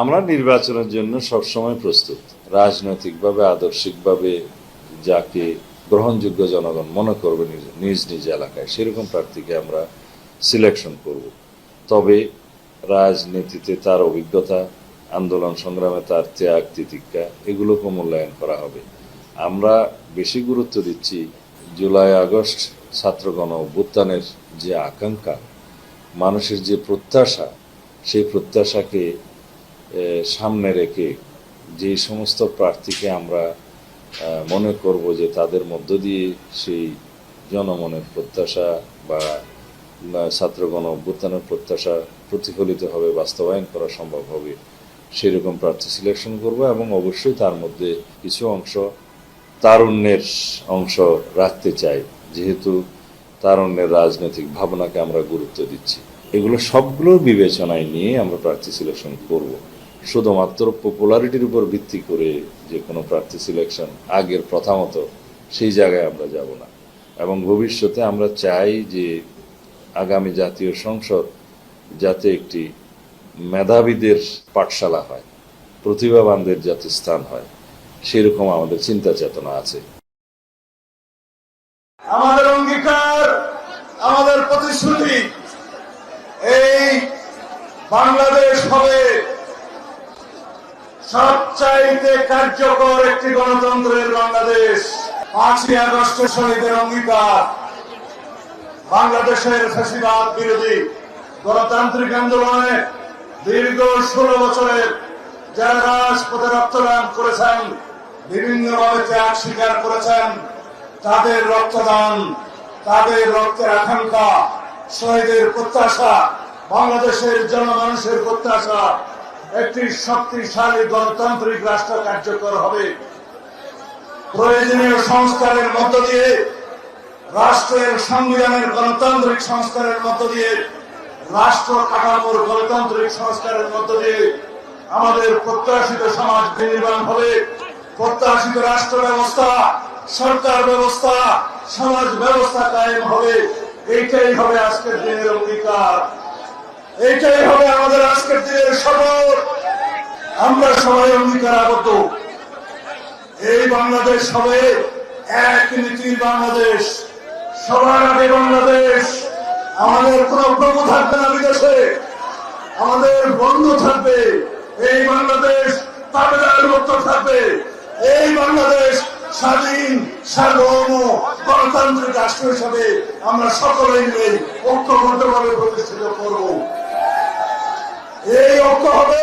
আমরা নির্বাচনের জন্য সবসময় প্রস্তুত। রাজনৈতিকভাবে, আদর্শিকভাবে যাকে গ্রহণযোগ্য জনগণ মনে করবে নিজ নিজ এলাকায়, সেরকম প্রার্থীকে আমরা সিলেকশন করব। তবে রাজনীতিতে তার অভিজ্ঞতা, আন্দোলন সংগ্রামে তার ত্যাগ, তিতিক্ষা, এগুলোকে মূল্যায়ন করা হবে। আমরা বেশি গুরুত্ব দিচ্ছি জুলাই, আগস্ট ছাত্রগণ অভ্যুত্থানের যে আকাঙ্ক্ষা, মানুষের যে প্রত্যাশা, সেই প্রত্যাশাকে সামনে রেখে যে সমস্ত প্রার্থীকে আমরা মনে করব যে তাদের মধ্য দিয়ে সেই জনমনের প্রত্যাশা বা ছাত্রগণ অভ্যুত্থানের প্রত্যাশা প্রতিফলিত হবে, বাস্তবায়ন করা সম্ভব হবে, সেরকম প্রার্থী সিলেকশন করব এবং অবশ্যই তার মধ্যে কিছু অংশ তারুণ্যের অংশ রাখতে চাই, যেহেতু তারুণ্যের রাজনৈতিক ভাবনাকে আমরা গুরুত্ব দিচ্ছি। এগুলো সবগুলো বিবেচনায় নিয়ে আমরা প্রার্থী সিলেকশন করব। শুধুমাত্র পপুলারিটির উপর ভিত্তি করে যে কোনো প্রার্থী সিলেকশন আগের প্রথা মতো সেই জায়গায় আমরা যাব না। এবং ভবিষ্যতে আমরা চাই যে আগামী জাতীয় সংসদ যাতে একটি মেধাবীদের পাঠশালা হয়, প্রতিভাবানদের যাতে স্থান হয়, সেরকম আমাদের চিন্তা চেতনা আছে। আমাদের অঙ্গীকার, আমাদের প্রতিশ্রুতি, এই বাংলাদেশ হবে সবচাইতে কার্যকর একটি গণতন্ত্রের বাংলাদেশ, পাঁচই আগস্ট শহীদের অঙ্গীকার। বাংলাদেশের ফ্যাসিবাদ বিরোধী গণতান্ত্রিক আন্দোলনে দীর্ঘ ষোলো বছরের যারা রাজপথে রক্তদান করেছেন বিভিন্নভাবে ত্যাগ স্বীকার করেছেন, তাদের রক্তদান, তাদের রক্তের আকাঙ্ক্ষা, শহীদের প্রত্যাশা, বাংলাদেশের জনমানুষের প্রত্যাশা একটি শক্তিশালী গণতান্ত্রিক রাষ্ট্র কার্যকর হবে। প্রয়োজনীয় সংস্কারের মধ্য দিয়ে, রাষ্ট্রের সংবিধানের গণতান্ত্রিক সংস্কারের মধ্য দিয়ে, রাষ্ট্র কাঠামোর গণতান্ত্রিক সংস্কারের মধ্য দিয়ে আমাদের প্রত্যাশিত সমাজ বিনির্মাণ হবে। প্রত্যাশিত রাষ্ট্র ব্যবস্থা, সরকার ব্যবস্থা, সমাজ ব্যবস্থা কায়েম হবে। এইটাই হবে আজকের দিনের অঙ্গীকার। এইটাই হবে আমাদের আজকের দিনের শপথ আমরা সবাই অঙ্গীকার আবদ্ধ এই বাংলাদেশ হবে এক নীতির বাংলাদেশ। সবার আগে বাংলাদেশ। আমাদের কোন প্রভু থাকবে না বিদেশে। আমাদের বন্ধু থাকবে। এই বাংলাদেশ তাবেদার মুক্ত থাকবে। এই বাংলাদেশ স্বাধীন, সার্বভৌম গণতান্ত্রিক রাষ্ট্র হিসাবে আমরা সকলেই মিলে ঐক্যবদ্ধভাবে প্রতিষ্ঠিত করব। এই ঐক্য হবে।